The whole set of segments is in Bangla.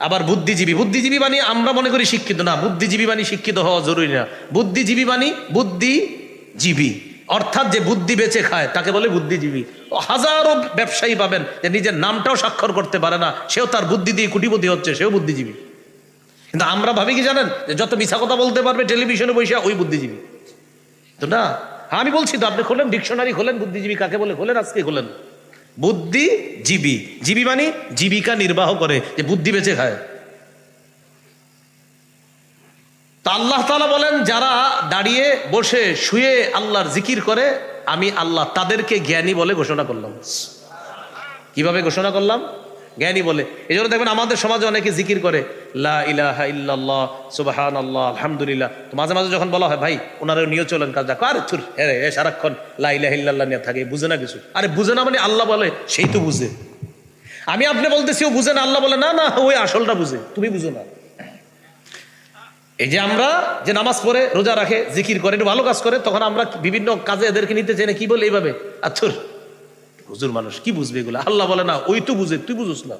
আবার বুদ্ধিজীবী বুদ্ধিজীবী মানে আমরা মনে করি শিক্ষিত না, বুদ্ধিজীবী বাণী শিক্ষিত হওয়া জরুরি না। বুদ্ধিজীবী মানে বুদ্ধিজীবী। অর্থাৎ যে বুদ্ধি বেঁচে খায়, তাকে বলে বুদ্ধিজীবী। হাজারো ব্যবসায়ী পাবেন যে নিজের নামটাও স্বাক্ষর করতে পারে না, সেও তার বুদ্ধি দিয়ে কুটিপতি হচ্ছে, সেও বুদ্ধিজীবী। কিন্তু আমরা ভাবি কি জানেন, যে যত মিছা কথা বলতে পারবে টেলিভিশনে বসে ওই বুদ্ধিজীবী। তো না, আমি বলছি তো, আপনি খোলেন, ডিকশনারি খোলেন, বুদ্ধিজীবী কাকে বলে? খোলেন আজকে খোলেন। বুদ্ধিজীবী জীবী। মানে জীবিকা নির্বাহ করে, যে বুদ্ধি বেঁচে খায়। তা আল্লাহ তালা বলেন, যারা দাঁড়িয়ে বসে শুয়ে আল্লাহর জিকির করে, আমি আল্লাহ তাদেরকে জ্ঞানী বলে ঘোষণা করলাম। কীভাবে ঘোষণা করলাম? জ্ঞানী বলে। এই জন্য দেখবেন আমাদের সমাজে অনেকে জিকির করে লা সুবাহান আল্লাহ আলহামদুলিল্লাহ। তো মাঝে মাঝে যখন বলা হয় ভাই ওনারা নিয়ে চলেন কাজ দেখো আরে থুর হ্যাঁ রে, সারাক্ষণ লা ইলাহা ইল্লাল্লাহ নিয়ে থাকে বুঝে না কিছু। আরে বুঝে না মানে আল্লাহ বলে সেই তো বুঝে। আমি আপনি বলতেছি ও বুঝে না আল্লাহ বলে না না ওই আসলটা বুঝে তুমি বুঝো না। এই যে আমরা যে নামাজ পড়ে রোজা রাখে জিকির করে একটু ভালো কাজ করে তখন আমরা বিভিন্ন কাজে এদেরকে নিতে চাই না কি বলে এইভাবে? আচ্ছর হুজুর মানুষ কি বুঝবে এগুলো? আল্লাহ বলে, না, ওই তো বুঝে, তুই বুঝুস না।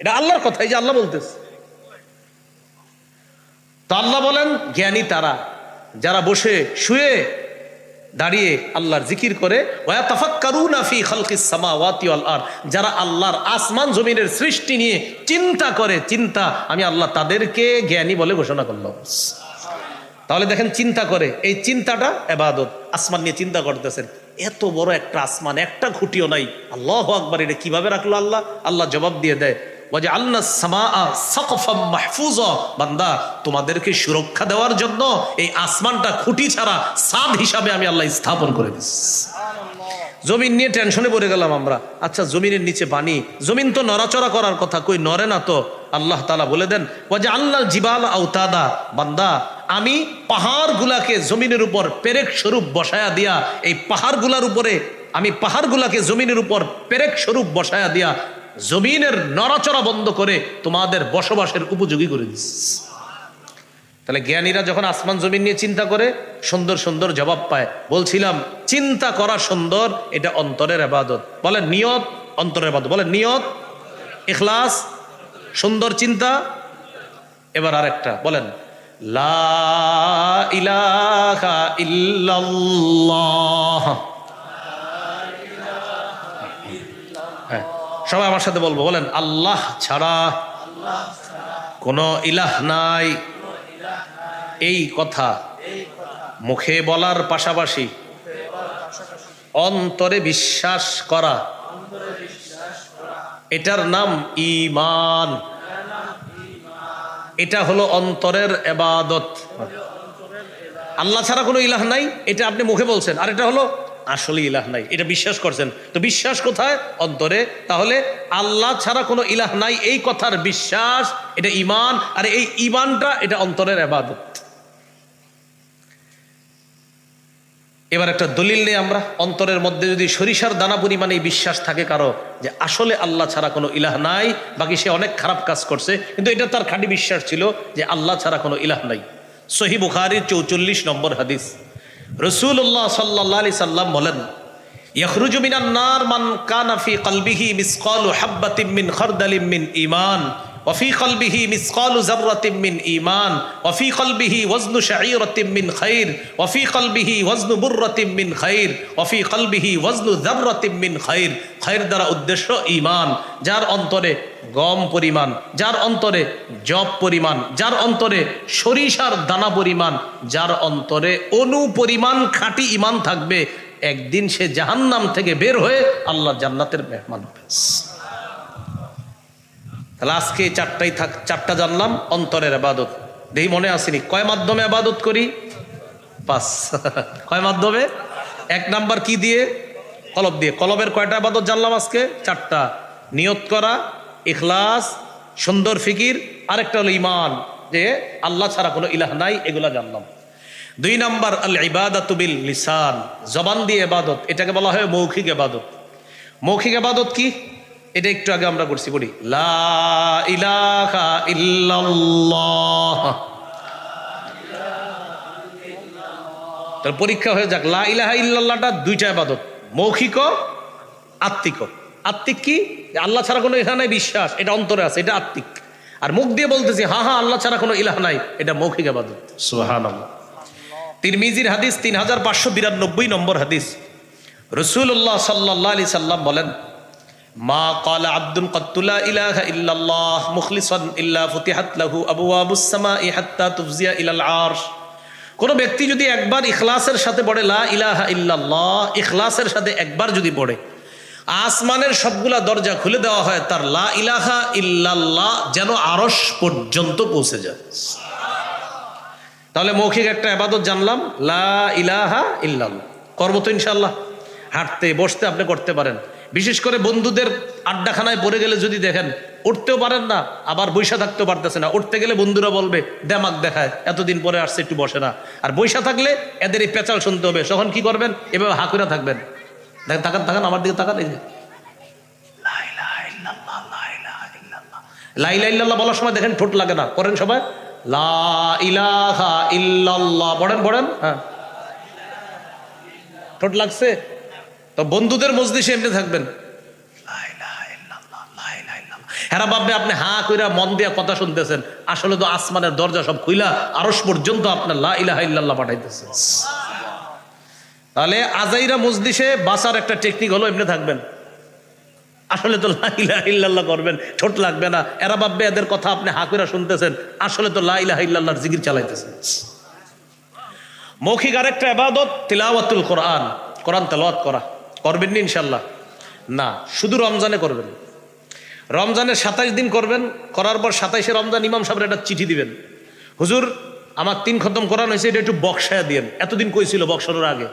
এটা আল্লাহর কথা, এই যে আল্লাহ বলতেছে। তো আল্লাহ বলেন, জ্ঞানী তারা, যারা বসে, শুয়ে দাঁড়িয়ে আল্লাহর জিকির করে যারা আল্লাহর আসমান জমিনের সৃষ্টি নিয়ে চিন্তা করে, চিন্তা, আমি আল্লাহ তাদেরকে জ্ঞানী বলে ঘোষণা করলাম। তাহলে দেখেন, চিন্তা করে, এই চিন্তাটা এবাদত। আসমান নিয়ে চিন্তা করতেছেন। এত বড় একটা আসমান একটা খুঁটিও নাই। আল্লাহ আকবার এটা কীভাবে রাখল আল্লাহ? আল্লাহ জবাব দিয়ে দেয় বলে আল্লাহ মাহফুজা। বান্দা তোমাদেরকে সুরক্ষা দেওয়ার জন্য এই আসমানটা খুঁটি ছাড়া সাদ হিসাবে আমি আল্লাহ স্থাপন করে দিচ্ছি জমিন নিয়ে টেনশনে পড়ে গেলাম আমরা। আচ্ছা জমিনের নিচে পানি জমিন তো নড়াচড়া করার কথা কই নড়ে না তো? আল্লাহ তালা বলে দেন যে আল্লাহ জিবাল আউতাদা বান্দা আমি পাহাড়গুলাকে জমিনের উপর পেরেক স্বরূপ বসায়া দিয়া, এই পাহাড়গুলার উপরে, আমি পাহাড়গুলাকে জমিনের উপর পেরেক স্বরূপ বসায়া দিয়া জমিনের নড়াচড়া বন্ধ করে তোমাদের বসবাসের উপযোগী করে দিচ্ছি তাহলে জ্ঞানীরা যখন আসমান জমিন নিয়ে চিন্তা করে, সুন্দর সুন্দর জবাব পায়। বলছিলাম, চিন্তা করা সুন্দর, এটা অন্তরের আবাদত। বলে নিয়ত, অন্তরের আবাদত। বলেন, নিয়ত, ইখলাস, সুন্দর চিন্তা। এবার আরেকটা, বলেন হ্যাঁ সবাই আমার সাথে বলব, বলেন, আল্লাহ ছাড়া কোনো ইলাহ নাই। এই কথা মুখে বলার পাশাপাশি অন্তরে বিশ্বাস করা, এটার নাম ইমান এটা হলো অন্তরের এবাদত। আল্লাহ ছাড়া কোনো ইলাহ নাই, এটা আপনি মুখে বলছেন। আর এটা হলো আসলে ইলাহ নাই, এটা বিশ্বাস করছেন। তো বিশ্বাস কোথায়? অন্তরে। তাহলে আল্লাহ ছাড়া কোনো ইলাহ নাই, এই কথার বিশ্বাস, এটা ইমান আর এই ইমানটা এটা অন্তরের এবাদত। এবার একটা দলিল নেই আমরা। অন্তরের মধ্যে যদি সরিষার দানা পরিমাণে বিশ্বাস থাকে কারও, যে আসলে আল্লাহ ছাড়া কোনো ইলাহ নাই, বাকি সে অনেক খারাপ কাজ করছে, কিন্তু এটা তার খাঁটি বিশ্বাস ছিল যে আল্লাহ ছাড়া কোনো ইলাহ নাই। সহি বুখারির চৌচল্লিশ নম্বর হাদিস। রসুল্লাহ সাল্লা আলি সাল্লাম বলেন ইয়াহরুজুমিনার মান কানাফি কালবিহি মিসকাল হাব্বাতিমিন খরদালিমিন ইমান حبة من خردل من إيمان وفي قلبه مثقال ذرة من إيمان وفي قلبه وزن شعيرة من خير وفي قلبه وزن برة من خير وفي قلبه وزن ذرة من خير خير দ্বারা উদ্দেশ্য ইমান যার অন্তরে গম পরিমাণ যার অন্তরে জব পরিমাণ যার অন্তরে সরিষার দানা পরিমাণ যার অন্তরে অনু পরিমাণ খাঁটি ইমান থাকবে একদিন সে জাহান্নাম থেকে বের হয়ে আল্লাহ জান্নাতের মেহমান হবে তাহলে আজকে চারটাই থাক, চারটা জানলাম, অন্তরের আবাদত। দেখি মনে আসেনি, কয় মাধ্যমে আবাদত করি? পাঁচ। কয় মাধ্যমে? এক নাম্বার কি দিয়ে? কলব দিয়ে। কলবের কয়টা আবাদত জানলাম আজকে? চারটা। নিয়ত করা, ইখলাস, সুন্দর ফিকির, আরেকটা হলো ইমান যে আল্লাহ ছাড়া কোনো ইলাহ নাই, এগুলা জানলাম। দুই নাম্বার, আল ইবাদাতুবিল লিসান, জবান দিয়ে এবাদত এটাকে বলা হয় মৌখিক এবাদত মৌখিক এবাদত কি? এটা একটু আগে আমরা করছি বলি তার পরীক্ষা হয়ে যাক। লা ইলাহা ইল্লাল্লাহটা দুইটা আবাদত মৌখিক আত্মিক। আত্মিক কি? আল্লাহ ছাড়া কোনো এখানে বিশ্বাস। এটা অন্তরে আছে এটা আত্মিক। আর মুখ দিয়ে বলতেছি হা হা আল্লাহ ছাড়া কোনো ইলাহ নাই এটা মৌখিক আবাদত। সুহান তিরমিজির হাদিস তিন হাজার পাঁচশো বিরানব্বই নম্বর হাদিস। রসুল্লাহ সাল্লাহ আলি সাল্লাম বলেন মা কল আব্দুল কত্তুলা ইলাহা ইল্লাল্লাহ মুখলিসন ইল্লা ফতিহাত লাহু আবুয়াবুস সামা ইহাত্তা তুফজিয়া ইলাল আরশ। কোনো ব্যক্তি যদি একবার ইখলাসের সাথে পড়ে, লা ইলাহা ইল্লাল্লাহ, ইখলাসের সাথে একবার যদি পড়ে, আসমানের সবগুলা দরজা খুলে দেওয়া হয়, তার লা ইলাহা ইল্লাল্লাহ যেন আরস পর্যন্ত পৌঁছে যায়। তাহলে মৌখিক একটা আবাদত জানলাম, লা ইলাহা ইল্লাল্লাহ। করব তো ইনশাল্লাহ হাঁটতে, বসতে আপনি করতে পারেন। বিশেষ করে বন্ধুদের আড্ডাখানায় পড়ে গেলে যদি দেখেন উঠতেও পারেন না আবার বৈশা থাকতেও পারতেছে না। উঠতে গেলে বন্ধুরা বলবে দেমাক দেখায় এতদিন পরে আসছে একটু বসে না। আর বৈশা থাকলে এদের এই পেঁচাল শুনতে হবে। তখন কি করবেন? এভাবে হাকুরা থাকবেন। দেখেন তাকান তাকান আমার দিকে তাকান এই যে। লা ইলাহা ইল্লাল্লাহ, লা ইলাহা ইল্লাল্লাহ। লা ইল্লাল্লাহ বলার সময় দেখেন ঠোঁট লাগে না। করেন সবাই। লা ইলাহা ইল্লাল্লাহ। পড়েন পড়েন। হ্যাঁ। ঠোঁট লাগছে? তো বন্ধুদের মজলিসে এমনি থাকবেন। হ্যাঁ ভাববে আপনি হা কইরা মন দিয়া কথা শুনতেছেন আসলে তো আসমানের দরজা সব খুইলা আরস পর্যন্ত আপনার লা ইলাহা ইল্লাল্লাহ পাঠাইতেছে। তাহলে আজাইরা মজলিসে বাসার একটা টেকনিক হলো এমনি থাকবেন। আসলে তো লা ইলাহা করবেন ঠোঁট লাগবে না। এরা ভাববে এদের কথা আপনি হা কইরা শুনতেছেন আসলে তো লা ইলাহা ইল্লাল্লাহর জিকির চালাইতেছেন। মৌখিক আরেকটা আবাদত তিলাওয়াতুল কোরআন। কোরআন তেলাওয়াত করা। করবেন নি ইনশাল্লাহ না, শুধু রমজানে করবেন। রমজানের সাতাইশ দিন করবেন, করার পর সাতাইশে রমজান ইমাম সাহেবের একটা চিঠি দিবেন। হুজুর, আমার তিন খতম করান হয়েছে, এটা একটু বক্সায় দিয়েন। এতদিন কইছিল বক্সানোর আগে?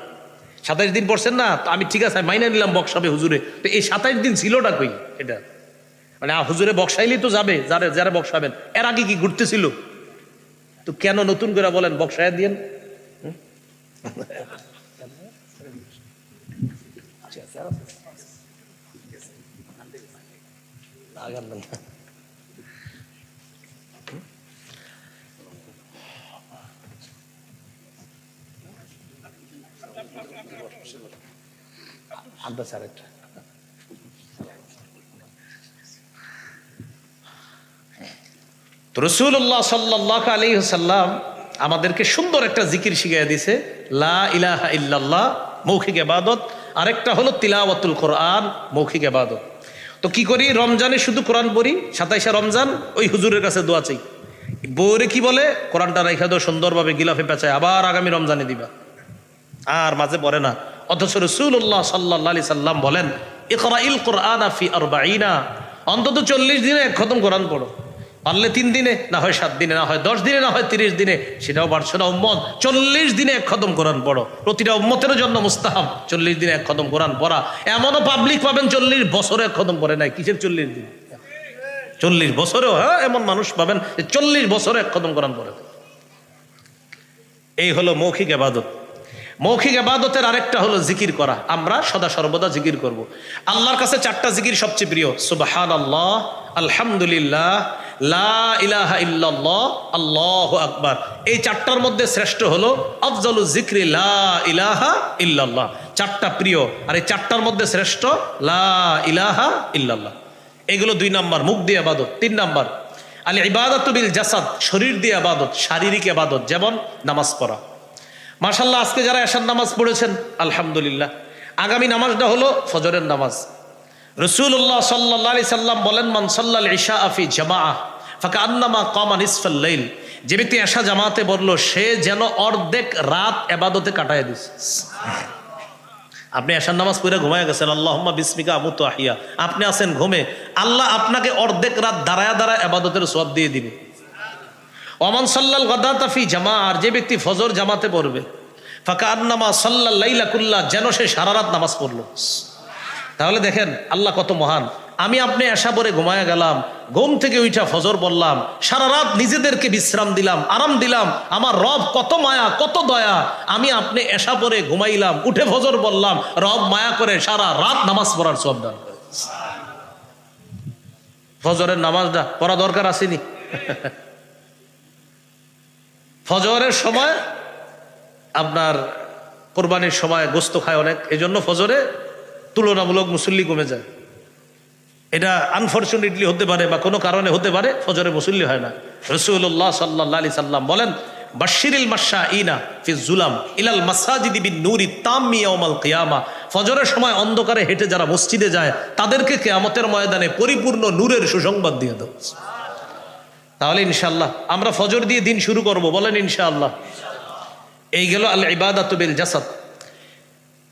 সাতাইশ দিন পড়ছেন না? তো আমি ঠিক আছে মাইনে নিলাম বক্সাবে হুজুরে। তো এই সাতাইশ দিন ছিলটা কই এটা? মানে হুজুরে বক্সাইলেই তো যাবে, যারা যারা বক্সাবেন এর আগে কি ঘুরতেছিল? তো কেন নতুন করে বলেন বক্সায় দিয়েন? আড্ডা স্যার একটা রসুল্লাহ সাল্লাহ আলী সাল্লাম আমাদেরকে সুন্দর একটা জিকির শিখিয়ে দিছে লা ইলাহা ইল্লাল্লাহ, মৌখিক এবাদত আরেকটা হলো তিলাওয়াতুল কোরআন, মৌখিক এবাদত তো কি করি? রমজানে শুধু কোরআন পড়ি, সাতাইশে রমজান, ওই হুজুরের কাছে দোয়া চাই। বউরে কি বলে? কোরআনটা রেখা দাও, সুন্দরভাবে গিলাফে পেঁচায়, আবার আগামী রমজানে দিবা। আর মাঝে পড়ে না। অথচ রসুল্লাহ সাল্লাহ আলি সাল্লাম বলেন ইল কোরআন আর অন্তত চল্লিশ দিনে এক খতম কোরআন পড়ো। পারলে তিন দিনে, না হয় সাত দিনে, না হয় দশ দিনে, না হয় তিরিশ দিনে, সেটাও পারছ না উম্মত। চল্লিশ দিনে এক খতম কোরআন পড়ো। প্রতিটা উম্মতের জন্য মুস্তাহাব। চল্লিশ দিনে এক খতম কোরআন পড়া। এমনও পাবলিক পাবেন চল্লিশ বছরে এক খতম পড়ে নাই। কিসের চল্লিশ দিন? চল্লিশ বছরেও হ্যাঁ এমন মানুষ পাবেন যে চল্লিশ বছরে এক খতম কোরআন পড়ে। এই হলো মৌখিক আবাদত। মৌখিক আবাদতের আরেকটা হলো জিকির করা। আমরা সদা সর্বদা জিকির করব। আল্লাহর কাছে চারটা জিকির সবচেয়ে প্রিয়। সুবাহান আল্লাহ আলহামদুলিল্লাহ লা ইলাহা ইল্লাল্লাহ, আল্লাহ আকবার। এই চারটার মধ্যে শ্রেষ্ঠ হলো আফজলু জিক্রি লা ইলাহা ইল্লাল্লাহ। চারটা প্রিয়, আর এই চারটার মধ্যে শ্রেষ্ঠ লা ইলাহা ইল্লাল্লাহ। এগুলো দুই নাম্বার, মুখ দিয়ে আবাদত। তিন নাম্বার, আলী ইবাদত বিল জাসাদ, শরীর দিয়ে আবাদত, শারীরিক আবাদত, যেমন নামাজ পড়া। মার্শাল্লাহ আজকে যারা এশার নামাজ পড়েছেন, আলহামদুলিল্লাহ। আগামী নামাজটা হলো ফজরের নামাজ। রসুল্লাহ সাল্লাহ আলি সাল্লাম বলেন, মান সাল্লাল ইশা আফি জামা ফাঁকা আন্নামা কমান ইসফাল্লাইল যে ব্যক্তি এশা জামাতে বলল, সে যেন অর্ধেক রাত এবাদতে কাটায় দিছে। আপনি এশার নামাজ পড়ে ঘুমায় গেছেন, আল্লাহম্মা বিস্মিকা আমুত আহিয়া। আপনি আছেন ঘুমে, আল্লাহ আপনাকে অর্ধেক রাত দাঁড়ায় দাঁড়ায় এবাদতের সব দিয়ে দিবে। ওমান সাল্লাল গদাতাফি জামা আর যে ব্যক্তি ফজর জামাতে পড়বে ফাঁকা আন্নামা সাল্লাহ কুল্লা, যেন সে সারা রাত নামাজ পড়ল। তাহলে দেখেন, আল্লাহ কত মহান। আমি আপনি আশা পরে ঘুমায়া গেলাম, ঘুম থেকে উঠা ফজর বললাম সারা রাত নিজেদেরকে বিশ্রাম দিলাম, আরাম দিলাম, আমার রব কত মায়া, কত দয়া। আমি আপনি এসা পরে ঘুমাইলাম, উঠে ফজর বললাম রব মায়া করে সারা রাত নামাজ পড়ার সব দান ফজরের নামাজটা পড়া দরকার আসেনি। ফজরের সময় আপনার কোরবানির সময় গোস্ত খায় অনেক এই জন্য ফজরে তুলনামূলক মুসল্লি কমে যায়। এটা আনফর্চুনেটলি হতে পারে বা কোনো কারণে হতে পারে, ফজরে মুসল্লি হয় না। রসুল্লাহ সাল্লাহ আলি সাল্লাম বলেন বাশিরিল মাসা ইনা ফি জুলাম ইলাল নূরি ফজরের সময় অন্ধকারে হেঁটে যারা মসজিদে যায়, তাদেরকে কেয়ামতের ময়দানে পরিপূর্ণ নূরের সুসংবাদ দিয়ে দাও। তাহলে ইনশাল্লাহ আমরা ফজর দিয়ে দিন শুরু করব, বলেন ইনশাআল্লাহ। এই গেল আল ইবাদাত জাসাদ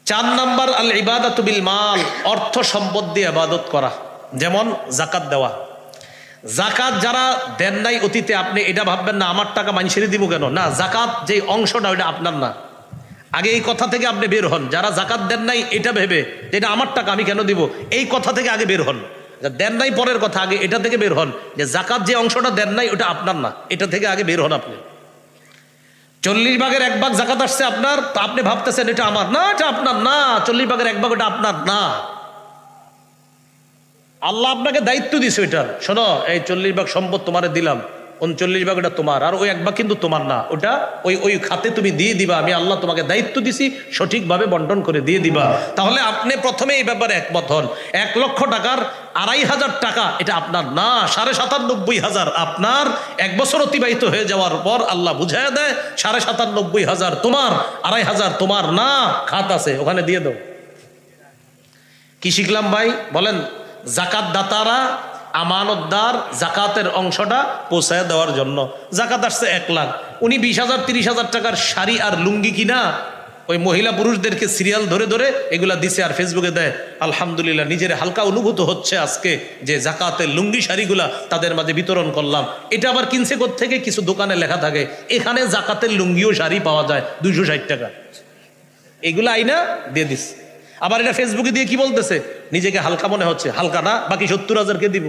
চার নাম্বার আল ইবাদাত বিল মাল, অর্থ সম্পদ দিয়ে আবাদত করা। যেমন জাকাত দেওয়া। জাকাত যারা দেন নাই অতীতে, আপনি এটা ভাববেন না, আমার টাকা মানুষেরই দিব কেন? না জাকাত যে অংশটা, ওইটা আপনার না। আগে এই কথা থেকে আপনি বের হন। যারা জাকাত দেন নাই, এটা ভেবে যে এটা আমার টাকা, আমি কেন দিব? এই কথা থেকে আগে বের হন। দেন নাই পরের কথা, আগে এটা থেকে বের হন যে জাকাত যে অংশটা দেন নাই, ওটা আপনার না। এটা থেকে আগে বের হন আপনি। চল্লিশ ভাগের এক ভাগ জাকাত আসছে আপনার আপনি ভাবতেছেন এটা আমার না, এটা আপনার না, চল্লিশ ভাগের এক ভাগ ওটা আপনার না। আল্লাহ আপনাকে দায়িত্ব দিছে ওইটার। শোনো, এই চল্লিশ ভাগ সম্পদ তোমার দিলাম। উনচল্লিশ ভাগ ওটা তোমার, আর ওই এক ভাগ কিন্তু তোমার না। ওটা ওই ওই খাতে তুমি দিয়ে দিবা, আমি আল্লাহ তোমাকে দায়িত্ব দিছি, সঠিকভাবে বন্টন করে দিয়ে দিবা। তাহলে আপনি প্রথমে এই ব্যাপারে একমত হন। এক লক্ষ টাকার আড়াই হাজার টাকা, এটা আপনার না, সাড়ে সাতানব্বই হাজার আপনার। এক বছর অতিবাহিত হয়ে যাওয়ার পর আল্লাহ বুঝাইয়া দেয়, সাড়ে সাতানব্বই হাজার তোমার, আড়াই হাজার তোমার না, খাত আছে, ওখানে দিয়ে দাও। কি শিখলাম ভাই? বলেন জাকাত দাতারা আমানতদার জাকাতের অংশটা পৌঁছায় দেওয়ার জন্য। জাকাত আসছে এক লাখ। উনি বিশ হাজার, তিরিশ হাজার টাকার শাড়ি আর লুঙ্গি কিনা, ওই মহিলা পুরুষদেরকে সিরিয়াল ধরে ধরে এগুলা দিছে আর ফেসবুকে দেয়। আলহামদুলিল্লাহ, নিজের হালকা অনুভূত হচ্ছে আজকে যে জাকাতের লুঙ্গি শাড়িগুলা তাদের মাঝে বিতরণ করলাম। এটা আবার কিনছে থেকে কিছু দোকানে লেখা থাকে, এখানে জাকাতের লুঙ্গিও শাড়ি পাওয়া যায় দুইশো ষাট টাকা। এগুলো আইনা দিয়ে দিস। আবার এটা ফেসবুকে দিয়ে কি বলতেছে নিজেকে হালকা মনে হচ্ছে হালকা না, বাকি সত্তর হাজারকে দিব?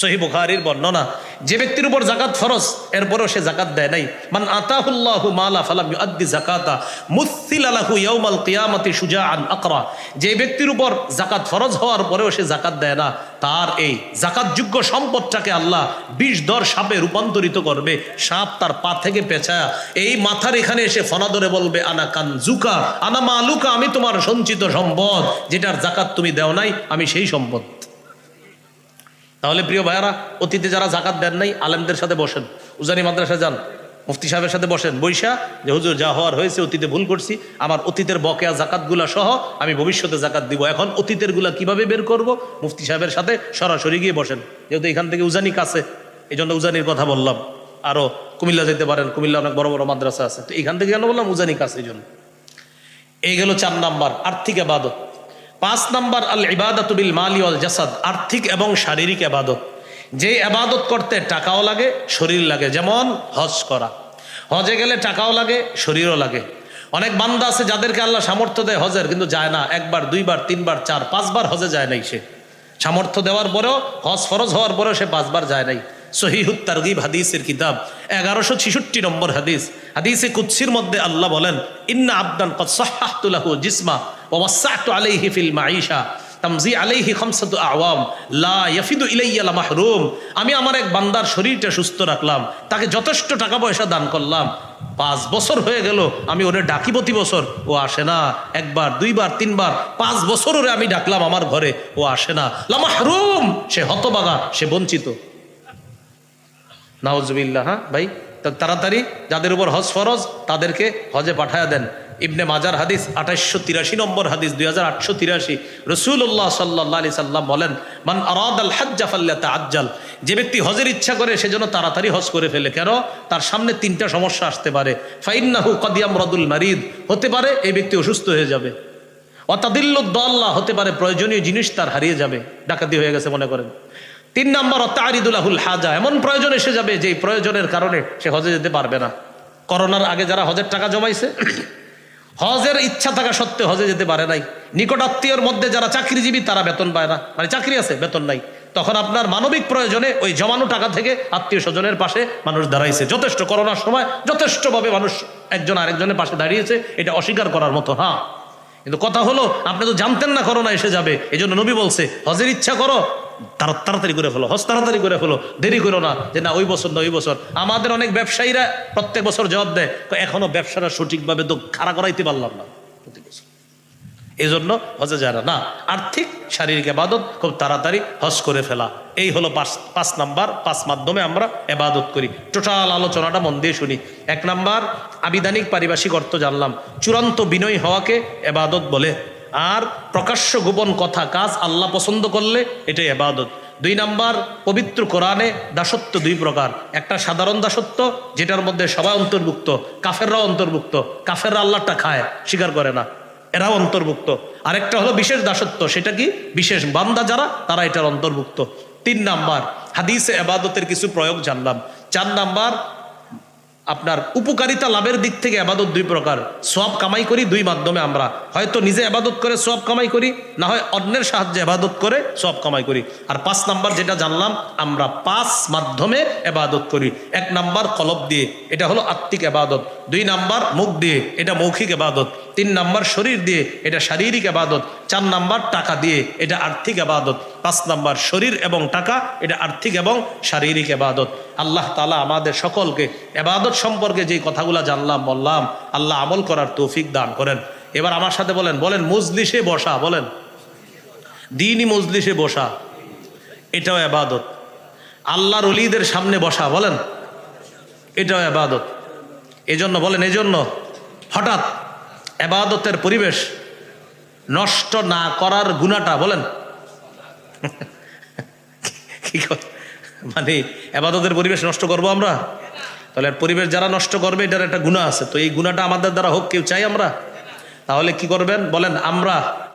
সহি বুখারির বর্ণনা, যে ব্যক্তির উপর জাকাত ফরজ, এরপরও সে জাকাত দেয় নাই। মান আতাহুল্লাহু মালা ফালাম ইউআদ্দি জাকাতা মুসিল আলাহু ইয়াউমাল কিয়ামাতি শুজাআন আকরা। যে ব্যক্তির উপর জাকাত ফরজ হওয়ার পরেও সে জাকাত দেয় না, তার এই জাকাতযোগ্য সম্পদটাকে আল্লাহ বিষ দর সাপে রূপান্তরিত করবে, সাপ তার পা থেকে পেঁচায়া। এই মাথার এখানে এসে ফনা ধরে বলবে, আনা কানজুকা, আনা মালুকা, আমি তোমার সঞ্চিত সম্পদ, যেটার জাকাত তুমি দেও নাই, আমি সেই সম্পদ। তাহলে প্রিয় ভাইয়ারা, অতীতে যারা জাকাত দেন নাই, আলেমদের সাথে বসেন। উজানি মাদ্রাসা যান, মুফতি সাহেবের সাথে বসেন। বৈশা, যে হুজুর, যা হওয়ার হয়েছে, অতীতে ভুল করছি, আমার অতীতের বকেয়া জাকাতগুলা সহ আমি ভবিষ্যতে জাকাত দিব। এখন অতীতেরগুলা কীভাবে বের করব? মুফতি সাহেবের সাথে সরাসরি গিয়ে বসেন। যেহেতু এখান থেকে উজানি কাছে এই জন্য উজানির কথা বললাম। আরও কুমিল্লা যেতে পারেন, কুমিল্লা অনেক বড় বড় মাদ্রাসা আছে। তো এখান থেকে কেন বললাম উজানি কাছে, এই জন্য। এই গেল চার নাম্বার, আর্থিক আবাদত। পাঁচ নাম্বার আল ইবাদত বিল মালি ওয়াল জাসাদ, আর্থিক এবং শারীরিক আবাদত যে আবাদত করতে টাকাও লাগে, শরীর লাগে। যেমন হজ করা। হজে গেলে টাকাও লাগে, শরীরও লাগে। অনেক বান্দা আছে যাদেরকে আল্লাহ সামর্থ্য দেয় হজের, কিন্তু যায় না। একবার, দুইবার, তিনবার, চার, পাঁচবার হজে যায় নাই সে। সামর্থ্য দেওয়ার পরেও, হজ ফরজ হওয়ার পরেও সে পাঁচবার যায় নাই। সহিহুত হাদিসের কিতাব, এগারোশো ছিষট্টি নম্বর হাদিস। হাদিসে কুৎসির মধ্যে আল্লাহ বলেন, ইন্না আবদান কদ সাহ্হাতুলাহু জিসমা। তামজি আলাইহি আওয়াম লা ইয়াফিদু ইলাইয়া লা মাহরুম আমি আমার এক বান্দার শরীরটা সুস্থ রাখলাম। তাকে যথেষ্ট টাকা পয়সা দান করলাম। পাঁচ বছর হয়ে গেল, আমি ওরে ডাকি প্রতি বছর। ও আসে না। একবার, দুইবার, তিনবার, পাঁচ বছর ওরে আমি ডাকলাম আমার ঘরে। ও আসে না। লা মাহরুম! সে হতবাগা, সে বঞ্চিত। নাউজবিল্লা হ্যাঁ ভাই? তাড়াতাড়ি যাদের উপর হজ ফরজ, তাদেরকে হজে পাঠায়া দেন। ইবনে মাজার হাদিস আঠাশশো তিরাশি নম্বর হাদিস, দুই হাজার আটশো তিরাশি। রসুল্লাহ সাল্লাহ আলি সাল্লাম বলেন, মান আরাদ আল আজ্জাল যে ব্যক্তি হজের ইচ্ছা করে সেজন্য তাড়াতাড়ি হজ করে ফেলে। কেন? তার সামনে তিনটা সমস্যা আসতে পারে। ফাইন্নাহু কদিয়াম রদুল মারিদ। হতে পারে, এই ব্যক্তি অসুস্থ হয়ে যাবে। অতাদিল্লাহ হতে পারে, প্রয়োজনীয় জিনিস তার হারিয়ে যাবে। ডাকাতি হয়ে গেছে, মনে করেন। তিন নম্বর তারিদুল্লাহুল হাজা। এমন প্রয়োজন এসে যাবে যে প্রয়োজনের কারণে সে হজে যেতে পারবে না। করোনার আগে যারা হজের টাকা জমাইছে হজের ইচ্ছা থাকা সত্ত্বেও হজে যেতে পারে নাই। নিকট আত্মীয়র মধ্যে যারা চাকরিজীবী, তারা বেতন পায় না। মানে চাকরি আছে, বেতন নাই। তখন আপনার মানবিক প্রয়োজনে ওই জমানো টাকা থেকে আত্মীয় স্বজনের পাশে মানুষ দাঁড়াইছে। যথেষ্ট করোনার সময় যথেষ্টভাবে মানুষ একজন আরেকজনের পাশে দাঁড়িয়েছে, এটা অস্বীকার করার মতো হ্যাঁ। কিন্তু কথা হলো, আপনি তো জানতেন না করোনা এসে যাবে। এই জন্য নবী বলছে, হজের ইচ্ছা করো তারা তাড়াতাড়ি করে ফেলো হজ তাড়াতাড়ি করে ফেলো। দেরি করো না যে না, ওই বছর না, ওই বছর। আমাদের অনেক ব্যবসায়ীরা প্রত্যেক বছর জবাব দেয় এখনও ব্যবসাটা সঠিকভাবে তো খাড়া করাইতে পারলাম না প্রতি বছর। এই জন্য হজে যায় না। আর্থিক, শারীরিক এবাদত খুব তাড়াতাড়ি হজ করে ফেলা। এই হলো পাঁচ পাঁচ নাম্বার, পাঁচ মাধ্যমে আমরা এবাদত করি। টোটাল আলোচনাটা মন দিয়ে শুনি। এক নাম্বার, আবিধানিক পারিভাষিক অর্থ জানলাম। চূড়ান্ত বিনয় হওয়াকে এবাদত বলে। আর প্রকাশ্য গোপন কথা, কাজ আল্লাহ পছন্দ করলে এটাই এবাদত দুই নাম্বার, পবিত্র কোরআনে দাসত্ব দুই প্রকার। একটা সাধারণ দাসত্ব, যেটার মধ্যে সবাই অন্তর্ভুক্ত, কাফেররাও অন্তর্ভুক্ত, কাফেররা আল্লাহটা খায়, স্বীকার করে না, এরাও অন্তর্ভুক্ত। আরেকটা হলো বিশেষ দাসত্ব, সেটা কি? বিশেষ বান্দা যারা, তারা এটার অন্তর্ভুক্ত। তিন নাম্বার, হাদিসে এবাদতের কিছু প্রয়োগ জানলাম। চার নাম্বার আপনার উপকারিতা লাভের দিক থেকে আবাদত দুই প্রকার। সব কামাই করি দুই মাধ্যমে আমরা। হয়তো নিজে আবাদত করে সব কামাই করি, না হয় অন্যের সাহায্যে আবাদত করে সব কামাই করি। আর পাঁচ নাম্বার যেটা জানলাম, আমরা পাঁচ মাধ্যমে আবাদত করি। এক নাম্বার কলব দিয়ে, এটা হলো আত্মিক আবাদত। দুই নাম্বার মুখ দিয়ে, এটা মৌখিক আবাদত। তিন নাম্বার শরীর দিয়ে এটা শারীরিক আবাদত, চার নাম্বার টাকা দিয়ে এটা আর্থিক আবাদত, পাঁচ নাম্বার শরীর এবং টাকা, এটা আর্থিক এবং শারীরিক আবাদত। আল্লাহ তালা আমাদের সকলকে এবাদত সম্পর্কে যে কথাগুলো জানলাম, বললাম, আল্লাহ আমল করার তৌফিক দান করেন। এবার আমার সাথে বলেন বলেন, মজলিসে বসা, বলেন। দিনই মজলিসে বসা, এটাও এবাদত আল্লাহর অলিদের সামনে বসা, বলেন, এটাও এবাদত এজন্য, বলেন, এজন্য হঠাৎ এবাদতের পরিবেশ নষ্ট না করার গুণাটা, বলেন। মানে এবাদতের পরিবেশ নষ্ট করব আমরা? তাহলে পরিবেশ যারা নষ্ট করবে, এটার একটা গুণা আছে। তো এই গুণাটা আমাদের দ্বারা হোক, কেউ চাই আমরা? তাহলে কি করবেন? বলেন, আমরা